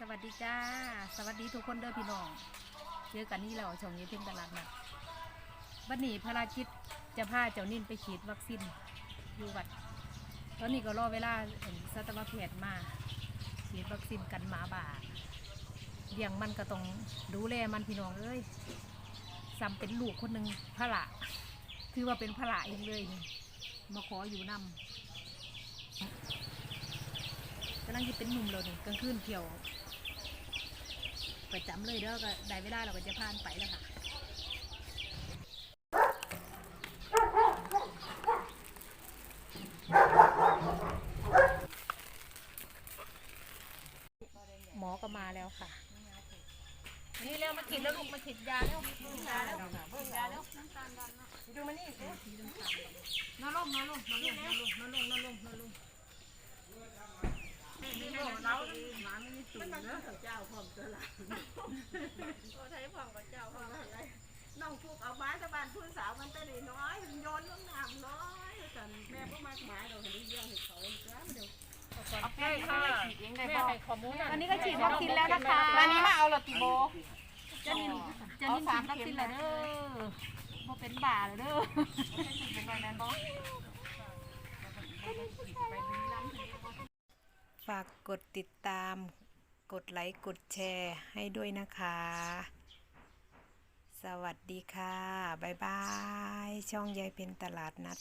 สวัสดีจ้า สวัสดีทุกคนเด้อพี่น้องเจอกันนี่แล้วช่องนี้เป็นตลาดนัดวันนี้ภารกิจจะพาเจ้านิ่นไปฉีดวัคซีนอยู่วัด ตอนนี้ก็รอเวลาสัตวแพทย์มาฉีดวัคซีนกันหมาบ่าเลี้ยงมันก็ต้องดูแลมันพี่น้องเอ้ยซ้ำเป็นลูกคนหนึ่งพระละถือว่าเป็นพระละเองเลย มาขออยู่นำกำลังจะเป็นหนุ่มเราเนี่ยกลางคืนเที่ยวประจำเลยเด้อก็ได้เวลาเราก็จะผ่านไปแล้วค่ะหมอก็มาแล้วค่ะ นี่เร็วมาฉีดแล้วลูกมาฉีดยาแล้วยาแล้วยาแล้วดูมานี่สินอนลงนอนลงนอนลงนอนลงนอนลงนอนลงนอนลง เรา หมาไม่มีสูงเนอะเจ้าพร้อมตลาดโอ้ใช้พร้อมกับเจ้าพร้อมอะไรน้องพวกเอาไม้ตะบานพื้นสาวมันแต่เด็กน้อยโยนลงน้ำน้อยกันแม่ก็มากหมาเราเห็นเรื่องให้เขาจ้าเดี๋ยวโอเคค่ะแม่ให้ข้อมูลอันนี้ก็ฉีดวัคซีนแล้วนะคะอันนี้มาเอาละติโบจะนินจะนินฉีดวัคซีนแล้วเด้อบ่เป็นบ่าเลยเด้อเป็นไรแม่บอ ฝากกดติดตาม กดไลค์ กดแชร์ให้ด้วยนะคะ สวัสดีค่ะ บ๊ายบาย ช่องยายเป็นตลาดนัด